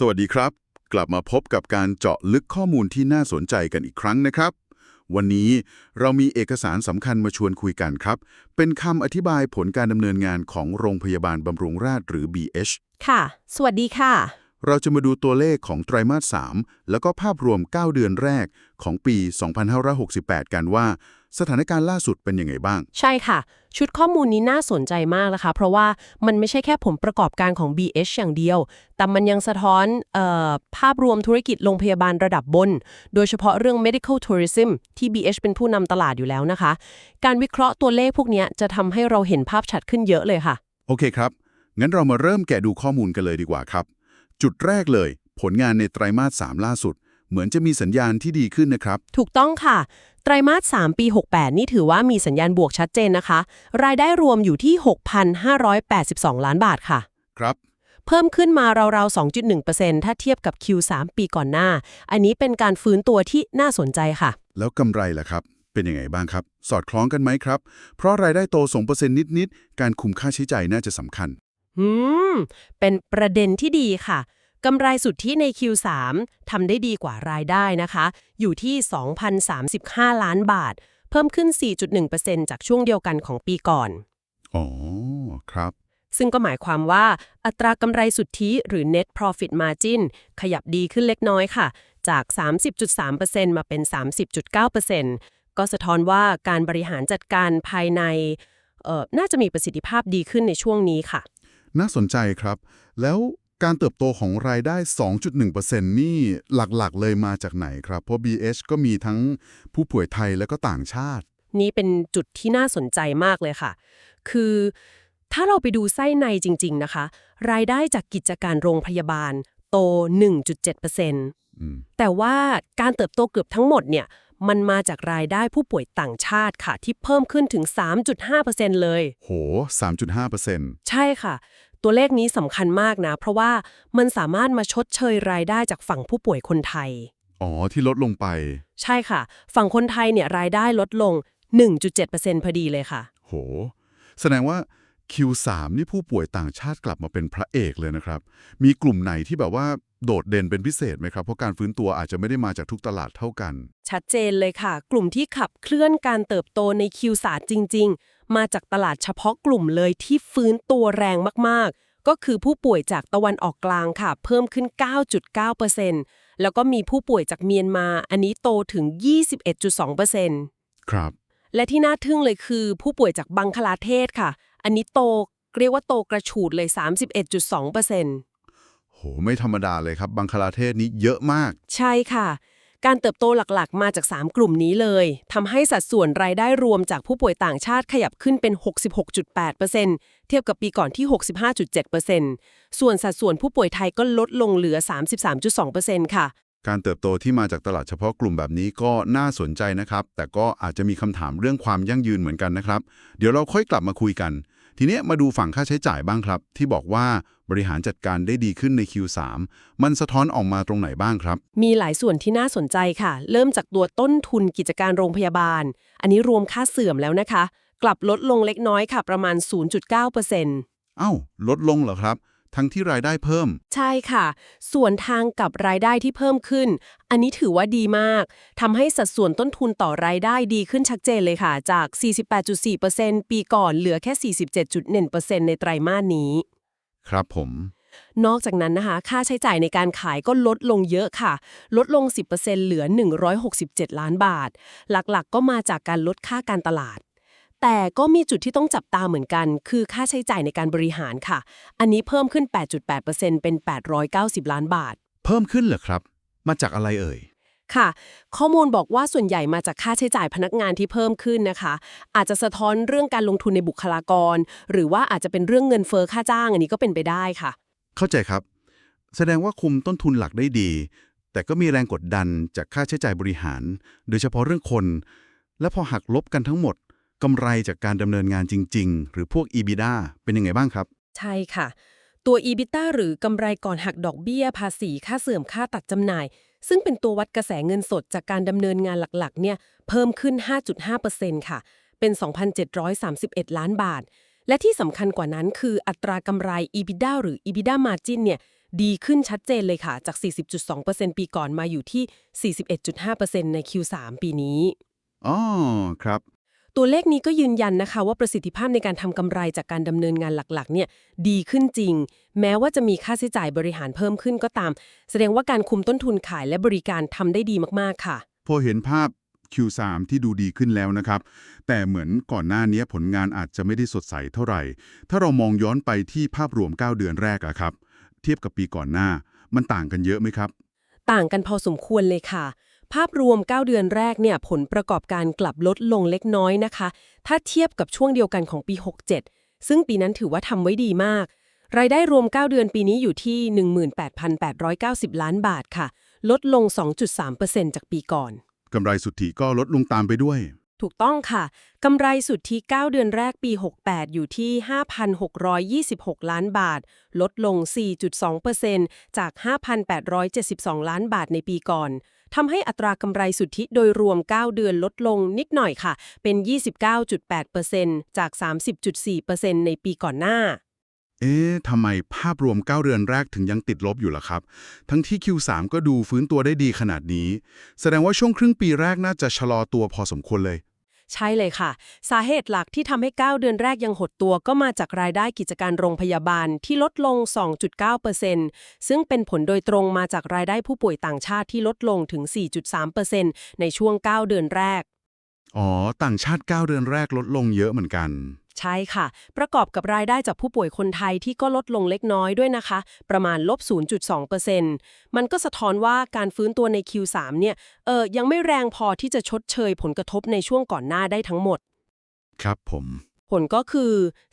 สวัสดีครับ กลับมาพบกับการเจาะลึกข้อมูลที่น่าสนใจกันอีกครั้งนะครับ วันนี้เรามีเอกสารสำคัญมาชวนคุยกันครับ เป็นคำอธิบายผลการดำเนินงานของโรงพยาบาลบำรุงราษฎร์หรือ BH ค่ะ สวัสดีค่ะ เราจะมาดูตัวเลขของไตรมาส 3 แล้วก็ภาพรวม 9 เดือนแรกของปี 2568 กันว่า สถานการณ์ล่าสุดเป็นยังไงบ้าง ใช่ค่ะ ชุดข้อมูลนี้น่าสนใจมากนะคะ เพราะว่ามันไม่ใช่แค่ผลประกอบการของ BH อย่างเดียว แต่มันยังสะท้อนเออภาพรวมธุรกิจโรงพยาบาลระดับบน โดยเฉพาะเรื่อง medical tourism ที่ BH เป็นผู้นำตลาดอยู่แล้วนะคะ การวิเคราะห์ตัวเลขพวกเนี้ยจะทำให้เราเห็นภาพชัดขึ้นเยอะเลยค่ะ โอเคครับ งั้นเรามาเริ่มแกะดูข้อมูลกันเลยดีกว่าครับ จุดแรกเลย ผลงานในไตรมาส3ล่าสุด เหมือนจะมีสัญญาณที่ดีขึ้นนะครับ ถูกต้องค่ะ ไตรมาส 3 ปี 68 นี่ถือว่ามีสัญญาณบวกชัดเจนนะคะ รายได้รวมอยู่ที่ 6,582 ล้านบาทค่ะ ครับ เพิ่มขึ้นมาราวๆ 2.1%ถ้าเทียบกับ Q3 ปีก่อนหน้า อันนี้เป็นการฟื้นตัวที่น่าสนใจค่ะ แล้วกำไรล่ะครับ เป็นยังไงบ้างครับ สอดคล้องกันไหมครับ เพราะรายได้โต2%นิดๆ การคุมค่าใช้จ่ายน่าจะสำคัญ อืม เป็นประเด็นที่ดีค่ะ กำไรสุทธิใน Q3 ทำได้ดีกว่ารายได้นะคะ อยู่ที่ 2,035 ล้านบาท เพิ่มขึ้น 4.1%จากช่วงเดียวกันของปีก่อน อ๋อ ครับ ซึ่งก็หมายความว่า อัตรากำไรสุทธิหรือ net profit margin ขยับดีขึ้นเล็กน้อยค่ะ จาก 30.3%มาเป็น 30.9%ก็สะท้อนว่าการบริหารจัดการภายในเอ่อน่าจะมีประสิทธิภาพดีขึ้นในช่วงนี้ค่ะ น่าสนใจครับ แล้ว การเติบโตของรายได้ 2.1%นี่หลักๆ เลยมาจากไหนครับ เพราะ BH ก็มีทั้งผู้ป่วยไทยและก็ต่างชาติ นี่เป็นจุดที่น่าสนใจมากเลยค่ะ คือถ้าเราไปดูไส้ในจริง ๆ นะคะ รายได้จากกิจการโรงพยาบาลโต 1.7%อืมแต่ว่าการเติบโตเกือบทั้งหมดเนี่ย มันมาจากรายได้ผู้ป่วยต่างชาติค่ะ ที่เพิ่มขึ้นถึง 3.5%เลย โห 3.5%ใช่ค่ะ ตัวเลขนี้สำคัญมากนะ เพราะว่ามันสามารถมาชดเชยรายได้จากฝั่งผู้ป่วยคนไทย อ๋อ ที่ลดลงไป ใช่ค่ะ ฝั่งคนไทยเนี่ยรายได้ลดลง 1.7%พอดีเลยค่ะ โห แสดงว่า Q3 นี่ผู้ป่วยต่างชาติกลับมาเป็นพระเอกเลยนะครับ มีกลุ่มไหนที่แบบว่าโดดเด่นเป็นพิเศษไหมครับ เพราะการฟื้นตัวอาจจะไม่ได้มาจากทุกตลาดเท่ากัน ชัดเจนเลยค่ะ กลุ่มที่ขับเคลื่อนการเติบโตในคิวศาสตร์จริง ๆ มาจากตลาดเฉพาะกลุ่มเลยที่ฟื้นตัวแรงมากๆ ก็คือผู้ป่วยจากตะวันออกกลางค่ะ เพิ่มขึ้น 9.9%แล้วก็มีผู้ป่วยจากเมียนมาอันนี้โตถึง 21.2%ครับและที่น่าทึ่งเลยคือ ผู้ป่วยจากบังคลาเทศค่ะ อันนี้โตเรียกว่าโตกระฉูดเลย 31.2%โห ไม่ธรรมดาเลยครับ บังคลาเทศนี้เยอะมาก ใช่ค่ะ การเติบโตหลักๆ มาจาก 3 กลุ่มนี้เลยทำให้สัดส่วนรายได้รวมจากผู้ป่วยต่างชาติขยับขึ้นเป็น 66.8%เทียบกับปีก่อนที่ 65.7%ส่วนสัดส่วนผู้ป่วยไทยก็ลดลงเหลือ 33.2%ค่ะ การเติบโตที่มาจากตลาดเฉพาะกลุ่มแบบนี้ก็น่าสนใจนะครับ แต่ก็อาจจะมีคำถามเรื่องความยั่งยืนเหมือนกันนะครับ เดี๋ยวเราค่อยกลับมาคุยกัน ทีเนี้ยมาดูฝั่งค่าใช้จ่ายบ้างครับ ที่บอกว่าบริหารจัดการได้ดีขึ้นใน Q3 มันสะท้อนออกมาตรงไหนบ้างครับ มีหลายส่วนที่น่าสนใจค่ะ เริ่มจากตัวต้นทุนกิจการโรงพยาบาล อันนี้รวมค่าเสื่อมแล้วนะคะ กลับลดลงเล็กน้อยค่ะ ประมาณ 0.9%เอ้า ลดลงเหรอครับ ทั้งที่รายได้เพิ่ม ใช่ค่ะ ส่วนทางกับรายได้ที่เพิ่มขึ้น อันนี้ถือว่าดีมากทำให้สัดส่วนต้นทุนต่อรายได้ดีขึ้นชัดเจนเลยค่ะ จาก 48.4%ปีก่อนเหลือแค่ 47.1%ในไตรมาสนี้ ครับผม นอกจากนั้นนะคะ ค่าใช้จ่ายในการขายก็ลดลงเยอะค่ะ ลดลง 10%เหลือ 167 ล้านบาท หลักๆก็มาจากการลดค่าการตลาด แต่ก็มีจุดที่ต้องจับตาเหมือนกัน คือค่าใช้จ่ายในการบริหารค่ะ อันนี้เพิ่มขึ้น 8.8%เป็น 890 ล้านบาท เพิ่มขึ้นเหรอครับ มาจากอะไรเอ่ย ค่ะ ข้อมูลบอกว่าส่วนใหญ่มาจากค่าใช้จ่ายพนักงานที่เพิ่มขึ้นนะคะ อาจจะสะท้อนเรื่องการลงทุนในบุคลากร หรือว่าอาจจะเป็นเรื่องเงินเฟ้อค่าจ้าง อันนี้ก็เป็นไปได้ค่ะ เข้าใจครับ แสดงว่าคุมต้นทุนหลักได้ดี แต่ก็มีแรงกดดันจากค่าใช้จ่ายบริหาร โดยเฉพาะเรื่องคน และพอหักลบกันทั้งหมด กำไรจากการดำเนินงานจริง ๆ หรือพวก EBITDA เป็นยังไงบ้างครับ ใช่ค่ะ ตัว EBITDA หรือกำไรก่อนหักดอกเบี้ย ภาษีค่าเสื่อมค่าตัดจำหน่าย ซึ่งเป็นตัววัดกระแสเงินสดจากการดำเนินงานหลักๆ เนี่ยเพิ่มขึ้น 5.5%ค่ะ เป็น 2,731 ล้านบาท และที่สำคัญกว่านั้นคืออัตรากำไร EBITDA หรือ EBITDA margin เนี่ยดีขึ้นชัดเจนเลยค่ะ จาก 40.2%ปีก่อนมาอยู่ที่ 41.5%ใน Q3 ปีนี้ อ๋อ ครับ ตัวเลขนี้ก็ยืนยันนะคะ ว่าประสิทธิภาพในการทำกำไรจากการดำเนินงานหลักๆ เนี่ยดีขึ้นจริง แม้ว่าจะมีค่าใช้จ่ายบริหารเพิ่มขึ้นก็ตาม แสดงว่าการคุมต้นทุนขายและบริการทำได้ดีมากๆค่ะ พอเห็นภาพ Q3 ที่ดูดีขึ้นแล้วนะครับ แต่เหมือนก่อนหน้านี้ผลงานอาจจะไม่ได้สดใสเท่าไหร่ ถ้าเรามองย้อนไปที่ภาพรวม 9 เดือนแรกอะครับ เทียบกับปีก่อนหน้า มันต่างกันเยอะไหมครับ ต่างกันพอสมควรเลยค่ะ ภาพรวม 9 เดือนแรกเนี่ยผลประกอบการกลับลดลงเล็กน้อยนะคะ ถ้าเทียบกับช่วงเดียวกันของปี 67 ซึ่งปีนั้นถือว่าทำไว้ดีมาก รายได้รวม 9 เดือนปีนี้อยู่ที่ 18,890 ล้านบาทค่ะ ลดลง 2.3%จากปีก่อนกำไรสุทธิก็ลดลงตามไปด้วย ถูกต้องค่ะกำไรสุทธิ 9 เดือนแรกปี 68 อยู่ที่ 5,626 ล้านบาท ลดลง 4.2%จาก 5,872 ล้านบาทในปีก่อน ทำให้อัตรากำไรสุทธิโดยรวม 9 เดือนลดลงนิดหน่อยค่ะ เป็น 29.8%จาก 30.4%ในปีก่อนหน้า เอ๊ะทำไมภาพรวม 9 เดือนแรกถึงยังติดลบอยู่ล่ะครับ ทั้งที่ Q3 ก็ดูฟื้นตัวได้ดีขนาดนี้ แสดงว่าช่วงครึ่งปีแรกน่าจะชะลอตัวพอสมควรเลย ใช่เลยค่ะ สาเหตุหลักที่ทำให้ 9 เดือนแรกยังหดตัวก็มาจากรายได้กิจการโรงพยาบาลที่ลดลง 2.9%ซึ่งเป็นผลโดยตรงมาจากรายได้ผู้ป่วยต่างชาติที่ลดลงถึง 4.3%ในช่วง 9 เดือนแรก อ๋อ ต่างชาติ 9 เดือนแรกลดลงเยอะเหมือนกัน ใช่ค่ะ ประกอบกับรายได้จากผู้ป่วยคนไทยที่ก็ลดลงเล็กน้อยด้วยนะคะ ประมาณลบ 0.2%มันก็สะท้อนว่าการฟื้นตัวใน Q3 เนี่ยเออยังไม่แรงพอที่จะชดเชยผลกระทบในช่วงก่อนหน้าได้ทั้งหมด ครับผม ผลก็คือ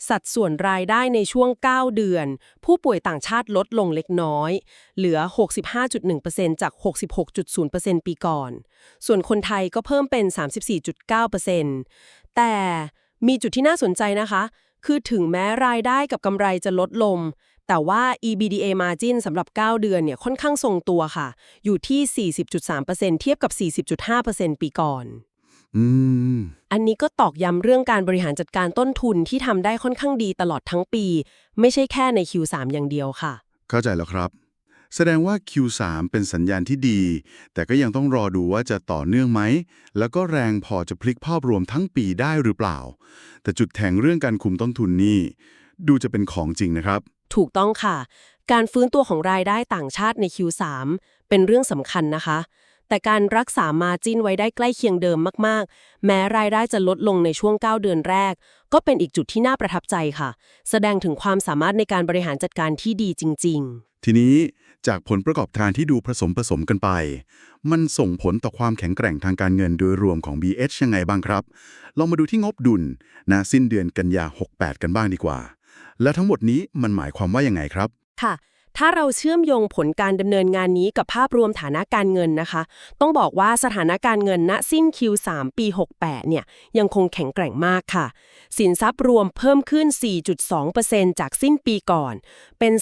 สัดส่วนรายได้ในช่วง 9 เดือน ผู้ป่วยต่างชาติลดลงเล็กน้อย เหลือ 65.1%จาก 66.0%ปีก่อน ส่วนคนไทยก็เพิ่มเป็น 34.9%แต่ มีจุดที่น่าสนใจนะคะ คือถึงแม้รายได้กับกำไรจะลดลง แต่ว่า EBITDA margin สำหรับ 9 เดือนเนี่ยค่อนข้างทรงตัวค่ะ อยู่ที่ 40.3%เทียบกับ 40.5%ปีก่อนอืมอันนี้ก็ตอกย้ำเรื่องการบริหารจัดการต้นทุนที่ทำได้ค่อนข้างดีตลอดทั้งปี ไม่ใช่แค่ใน Q3 อย่างเดียวค่ะ เข้าใจแล้วครับ แสดงว่า Q3 เป็นสัญญาณที่ดี แต่ก็ยังต้องรอดูว่าจะต่อเนื่องไหม แล้วก็แรงพอจะพลิกภาพรวมทั้งปีได้หรือเปล่า แต่จุดแข็งเรื่องการคุมต้นทุนนี่ ดูจะเป็นของจริงนะครับ ถูกต้องค่ะ การฟื้นตัวของรายได้ต่างชาติใน Q3 เป็นเรื่องสำคัญนะคะ แต่การรักษามาจิ้นไว้ได้ใกล้เคียงเดิมมากๆ แม้รายได้จะลดลงในช่วง 9 เดือนแรก ก็เป็นอีกจุดที่น่าประทับใจค่ะ แสดงถึงความสามารถในการบริหารจัดการที่ดีจริง ๆ ทีนี้ จากผลประกอบการที่ดูผสมผสมกันไป มันส่งผลต่อความแข็งแกร่งทางการเงินโดยรวมของ BH ยังไงบ้างครับ ลองมาดูที่งบดุลนะสิ้นเดือนกันยา 68 กันบ้างดีกว่า แล้วทั้งหมดนี้มันหมายความว่ายังไงครับ ค่ะ ถ้าเราเชื่อมโยงผลการดำเนินงานนี้กับภาพรวมฐานะการเงินนะคะ ต้องบอกว่าสถานการเงินณสิ้น Q3 ปี 68 เนี่ยยังคงแข็งแกร่งมากค่ะ สินทรัพย์รวมเพิ่มขึ้น 4.2%จากสิ้นปีก่อน เป็น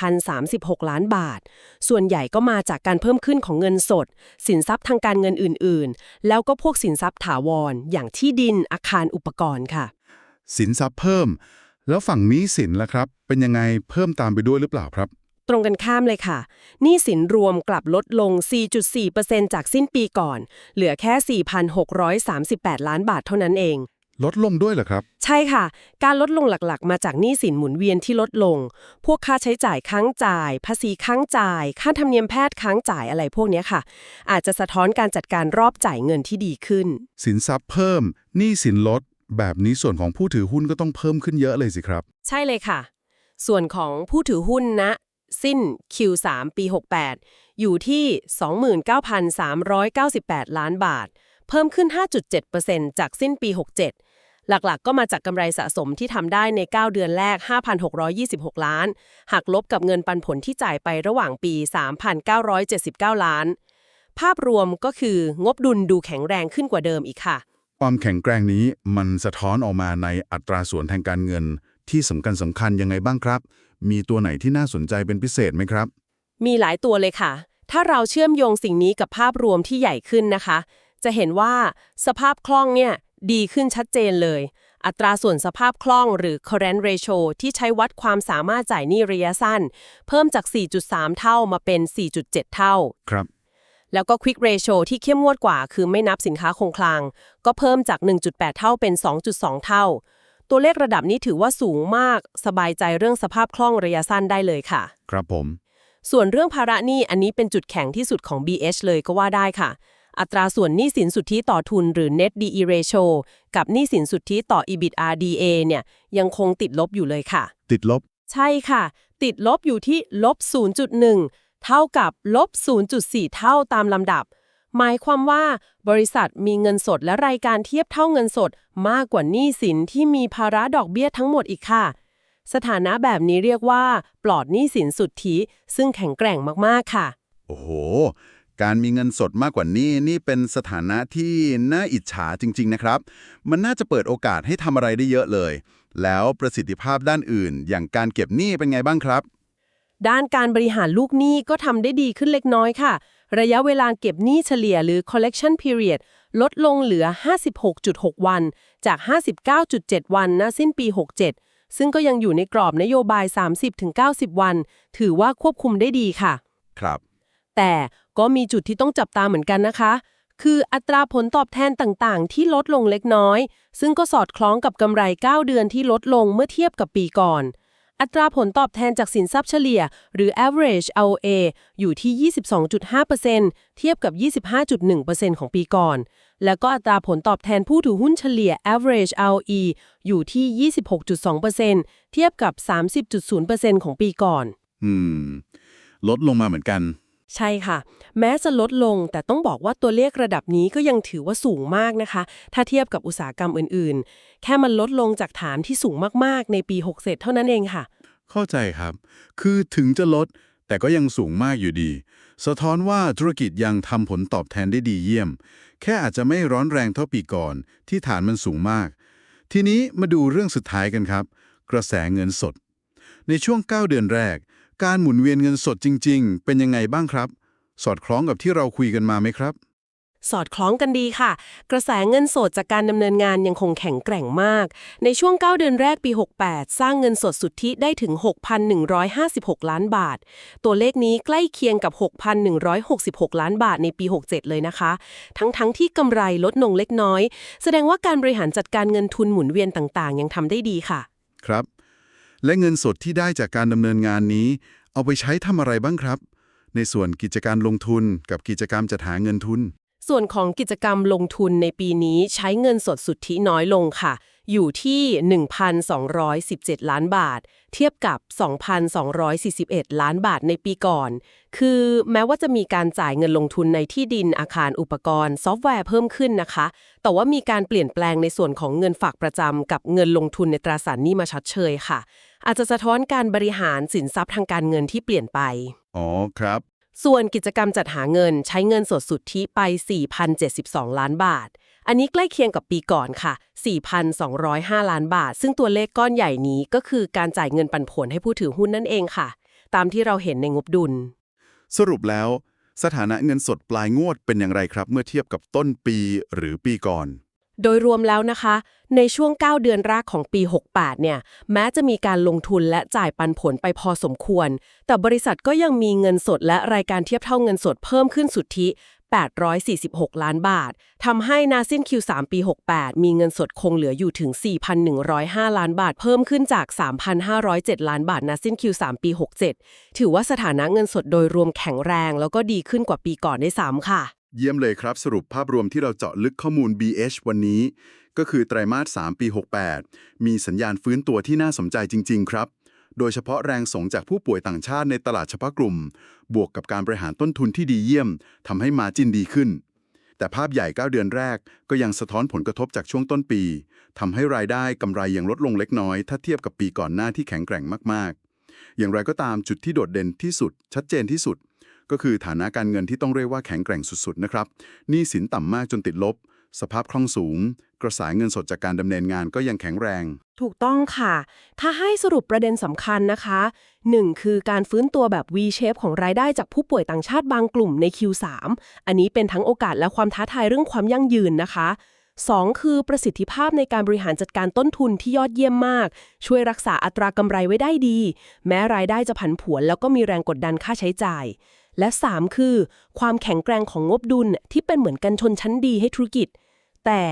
34,036 ล้านบาท ส่วนใหญ่ก็มาจากการเพิ่มขึ้นของเงินสด สินทรัพย์ทางการเงินอื่น ๆ แล้วก็พวกสินทรัพย์ถาวร อย่างที่ดินอาคารอุปกรณ์ค่ะ สินทรัพย์เพิ่ม แล้วฝั่งหนี้สินล่ะครับ เป็นยังไงเพิ่มตามไปด้วยหรือเปล่าครับ ตรงกันข้ามเลยค่ะหนี้สินรวมกลับลดลง 4.4%จากสิ้นปีก่อน เหลือแค่ 4,638 ล้านบาทเท่านั้นเอง ลดลงด้วยเหรอครับ ใช่ค่ะ การลดลงหลักๆ มาจากหนี้สินหมุนเวียนที่ลดลง พวกค่าใช้จ่ายค้างจ่าย ภาษีค้างจ่าย ค่าธรรมเนียมแพทย์ค้างจ่ายอะไรพวกเนี้ยค่ะ อาจจะสะท้อนการจัดการรอบจ่ายเงินที่ดีขึ้น สินทรัพย์เพิ่มหนี้สินลด แบบนี้ส่วนของผู้ถือหุ้นก็ต้องเพิ่มขึ้นเยอะเลยสิครับ ใช่เลยค่ะ ส่วนของผู้ถือหุ้นณสิ้น Q3 ปี 68 อยู่ที่ 29,398 ล้านบาท เพิ่มขึ้น 5.7%จากสิ้นปี 67 หลักๆก็มาจากกำไรสะสมที่ทำได้ใน 9 เดือนแรก 5,626 ล้าน หักลบกับเงินปันผลที่จ่ายไประหว่างปี 3,979 ล้าน ภาพรวมก็คืองบดุลดูแข็งแรงขึ้นกว่าเดิมอีกค่ะ ความแข็งแกร่งนี้มันสะท้อนออกมาในอัตราส่วนทางการเงิน ที่สำคัญสำคัญยังไงบ้างครับ มีตัวไหนที่น่าสนใจเป็นพิเศษไหมครับ มีหลายตัวเลยค่ะ ถ้าเราเชื่อมโยงสิ่งนี้กับภาพรวมที่ใหญ่ขึ้นนะคะ จะเห็นว่าสภาพคล่องเนี่ยดีขึ้นชัดเจนเลย อัตราส่วนสภาพคล่องหรือ current ratio ที่ใช้วัดความสามารถจ่ายหนี้ระยะสั้น เพิ่มจาก 4.3 เท่ามาเป็น 4.7 เท่า ครับ แล้วก็ quick ratio ที่เข้มงวดกว่า คือไม่นับสินค้าคงคลัง ก็เพิ่มจาก 1.8 เท่าเป็น 2.2 เท่า ตัวเลขระดับนี้ถือว่าสูงมาก สบายใจเรื่องสภาพคล่องระยะสั้นได้เลยค่ะ ครับผม ส่วนเรื่องภาระหนี้อันนี้เป็นจุดแข็งที่สุดของ BH เลยก็ว่าได้ค่ะ อัตราส่วนหนี้สินสุทธิต่อทุนหรือ net DE ratio กับหนี้สินสุทธิต่อ EBITDA เนี่ยยังคงติดลบอยู่เลยค่ะ ติดลบ ใช่ค่ะ ติดลบอยู่ที่ลบ0.1 เท่ากับลบ 0.4 เท่าตามลำดับ หมายความว่าบริษัทมีเงินสดและรายการเทียบเท่าเงินสด มากกว่าหนี้สินที่มีภาระดอกเบี้ยทั้งหมดอีกค่ะ สถานะแบบนี้เรียกว่า ปลอดหนี้สินสุทธิซึ่งแข็งแกร่งมากๆค่ะ โอ้โห การมีเงินสดมากกว่านี้นี่เป็นสถานะที่น่าอิจฉาจริง ๆ นะครับ มันน่าจะเปิดโอกาสให้ทำอะไรได้เยอะเลย แล้วประสิทธิภาพด้านอื่น อย่างการเก็บหนี้เป็นไงบ้างครับ ด้านการบริหารลูกหนี้ก็ทำได้ดีขึ้นเล็กน้อยค่ะ ระยะเวลาเก็บหนี้เฉลี่ยหรือ collection period ลดลงเหลือ 56.6 วัน จาก 59.7 วันณสิ้นปี 67 ซึ่งก็ยังอยู่ในกรอบนโยบาย 30-90 วัน ถือว่าควบคุมได้ดีค่ะ ครับ แต่ก็มีจุดที่ต้องจับตาเหมือนกันนะคะ คืออัตราผลตอบแทนต่างๆ ที่ลดลงเล็กน้อย ซึ่งก็สอดคล้องกับกำไร 9 เดือนที่ลดลงเมื่อเทียบกับปีก่อน อัตราผลตอบแทนจากสินทรัพย์เฉลี่ย หรือ average ROA อยู่ที่ 22.5%เทียบกับ 25.1%ของปีก่อน แล้วก็อัตราผลตอบแทนผู้ถือหุ้นเฉลี่ย average ROE อยู่ที่ 26.2%เทียบกับ 30.0%ของปีก่อน อืม ลดลงมาเหมือนกัน ใช่ค่ะ แม้จะลดลงแต่ต้องบอกว่าตัวเลขระดับนี้ก็ยังถือว่าสูงมากนะคะ ถ้าเทียบกับอุตสาหกรรมอื่นๆ แค่มันลดลงจากฐานที่สูงมากๆ ในปี6เศษเท่านั้นเองค่ะ เข้าใจครับ คือถึงจะลดแต่ก็ยังสูงมากอยู่ดี สะท้อนว่าธุรกิจยังทำผลตอบแทนได้ดีเยี่ยม แค่อาจจะไม่ร้อนแรงเท่าปีก่อน ที่ฐานมันสูงมาก ทีนี้มาดูเรื่องสุดท้ายกันครับ กระแสเงินสด ในช่วง 9 เดือนแรก การหมุนเวียนเงินสดจริง ๆ เป็นยังไงบ้างครับ สอดคล้องกับที่เราคุยกันมาไหมครับ สอดคล้องกันดีค่ะ กระแสเงินสดจากการดำเนินงานยังคงแข็งแกร่งมาก ในช่วง 9 เดือนแรกปี 68 สร้างเงินสดสุทธิได้ถึง 6,156 ล้านบาท ตัวเลขนี้ใกล้เคียงกับ 6,166 ล้านบาทในปี 67 เลยนะคะ ทั้งๆทที่กำไรลดลงเล็กน้อย แสดงว่าการบริหารจัดการเงินทุนหมุนเวียนต่างๆ ยังทำได้ดีค่ะ ครับ และเงินสดที่ได้จากการดำเนินงานนี้ เอาไปใช้ทำอะไรบ้างครับ ในส่วนกิจการลงทุนกับกิจกรรมจัดหาเงินทุน ส่วนของกิจกรรมลงทุนในปีนี้ใช้เงินสดสุทธิน้อยลงค่ะ อยู่ที่ 1,217 ล้านบาท เทียบกับ 2,241 ล้านบาทในปีก่อน คือแม้ว่าจะมีการจ่ายเงินลงทุนในที่ดินอาคารอุปกรณ์ซอฟต์แวร์เพิ่มขึ้นนะคะ แต่ว่ามีการเปลี่ยนแปลงในส่วนของเงินฝากประจำกับเงินลงทุนในตราสารหนี้มาชัดเชยค่ะ อาจจะสะท้อนการบริหารสินทรัพย์ทางการเงินที่เปลี่ยนไป อ๋อครับส่วนกิจกรรมจัดหาเงินใช้เงินสดสุทธิไป 4,072 ล้านบาท อันนี้ใกล้เคียงกับปีก่อนค่ะ 4,205 ล้านบาท ซึ่งตัวเลขก้อนใหญ่นี้ก็คือการจ่ายเงินปันผลให้ผู้ถือหุ้นนั่นเองค่ะ ตามที่เราเห็นในงบดุล สรุปแล้ว สถานะเงินสดปลายงวดเป็นอย่างไรครับ เมื่อเทียบกับต้นปีหรือปีก่อนโดยรวมแล้วนะคะ ในช่วง 9 เดือนแรกของปี 68 เนี่ย แม้จะมีการลงทุนและจ่ายปันผลไปพอสมควร แต่บริษัทก็ยังมีเงินสดและรายการเทียบเท่าเงินสดเพิ่มขึ้นสุทธิ 846 ล้านบาท ทำให้นาสิ้น Q3 ปี 68 มีเงินสดคงเหลืออยู่ถึง 4,105 ล้านบาท เพิ่มขึ้นจาก 3,507 ล้านบาทนาสิ้น Q3 ปี 67 ถือว่าสถานะเงินสดโดยรวมแข็งแรง แล้วก็ดีขึ้นกว่าปีก่อนได้ซ้ำค่ะ เยี่ยมเลยครับสรุปภาพรวมที่เราเจาะลึกข้อมูล BH วันนี้ ก็คือไตรมาส 3 ปี 68 มีสัญญาณฟื้นตัวที่น่าสนใจจริง ๆ ครับ โดยเฉพาะแรงส่งจากผู้ป่วยต่างชาติในตลาดเฉพาะกลุ่ม บวกกับการบริหารต้นทุนที่ดีเยี่ยมทำให้มาจินดีขึ้น แต่ภาพใหญ่ 9 เดือนแรกก็ยังสะท้อนผลกระทบจากช่วงต้นปีทำให้รายได้กำไรยังลดลงเล็กน้อย ถ้าเทียบกับปีก่อนหน้าที่แข็งแกร่งมากๆ อย่างไรก็ตามจุดที่โดดเด่นที่สุด ชัดเจนที่สุด ก็คือฐานะการเงินที่ต้องเรียกว่าแข็งแกร่งสุดๆนะครับหนี้สินต่ำมากจนติดลบ สภาพคล่องสูง กระแสเงินสดจากการดำเนินงานก็ยังแข็งแรง ถูกต้องค่ะ ถ้าให้สรุปประเด็นสำคัญนะคะ 1. คือการฟื้นตัวแบบ V shape ของรายได้จากผู้ป่วยต่างชาติบางกลุ่มใน Q3 อันนี้เป็นทั้งโอกาสและความท้าทายเรื่องความยั่งยืนนะคะ 2 คือประสิทธิภาพในการบริหารจัดการต้นทุนที่ยอดเยี่ยมมาก ช่วยรักษาอัตรากำไรไว้ได้ดี แม้รายได้จะผันผวนแล้วก็มีแรงกดดันค่าใช้จ่าย และ 3 คือ ความแข็งแกร่งของงบดุลที่เป็นเหมือนกันชนชั้นดีให้ธุรกิจ แต่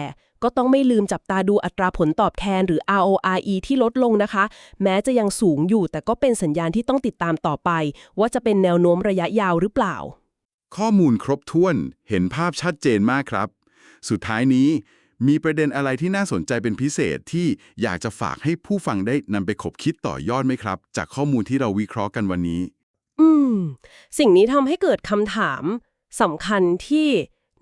ก็ต้องไม่ลืมจับตาดูอัตราผลตอบแทนหรือ RORE ที่ลดลงนะคะ แม้จะยังสูงอยู่แต่ก็เป็นสัญญาณที่ต้องติดตามต่อไป ว่าจะเป็นแนวโน้มระยะยาวหรือเปล่า ข้อมูลครบถ้วนเห็นภาพชัดเจนมากครับ สุดท้ายนี้ มีประเด็นอะไรที่น่าสนใจเป็นพิเศษที่อยากจะฝากให้ผู้ฟังได้นำไปขบคิดต่อยอดไหมครับ จากข้อมูลที่เราวิเคราะห์กันวันนี้ อืม สิ่งนี้ทำให้เกิดคำถามสำคัญที่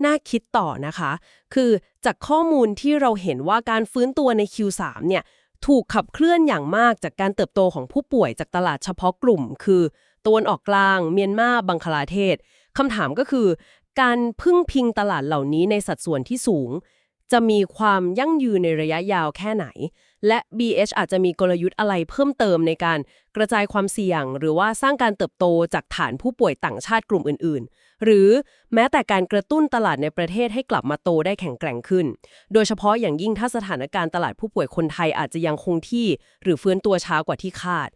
น่าคิดต่อนะคะ คือจากข้อมูลที่เราเห็นว่าการฟื้นตัวใน Q3 เนี่ยถูกขับเคลื่อนอย่างมากจากการเติบโตของผู้ป่วยจากตลาดเฉพาะกลุ่ม คือตะวันออกกลาง เมียนมาบังคลาเทศคำถามก็คือ การพึ่งพิงตลาดเหล่านี้ในสัดส่วนที่สูง จะมีความยั่งยืนในระยะยาวแค่ไหน และ BH อาจจะมีกลยุทธ์อะไรเพิ่มเติมในการกระจายความเสี่ยง หรือว่าสร้างการเติบโตจากฐานผู้ป่วยต่างชาติกลุ่มอื่นๆ หรือแม้แต่การกระตุ้นตลาดในประเทศให้กลับมาโตได้แข็งแกร่งขึ้น โดยเฉพาะอย่างยิ่งถ้าสถานการณ์ตลาดผู้ป่วยคนไทยอาจจะยังคงที่ หรือฟื้นตัวช้ากว่าที่คาด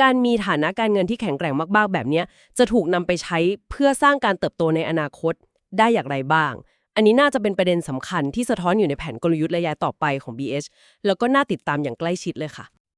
การมีฐานะการเงินที่แข็งแกร่งมากๆ แบบนี้จะถูกนำไปใช้เพื่อสร้างการเติบโตในอนาคตได้อย่างไรบ้าง อันนี้น่าจะเป็นประเด็นสำคัญที่สะท้อนอยู่ในแผนกลยุทธ์ระยะต่อไปของ BH แล้วก็น่าติดตามอย่างใกล้ชิดเลยค่ะ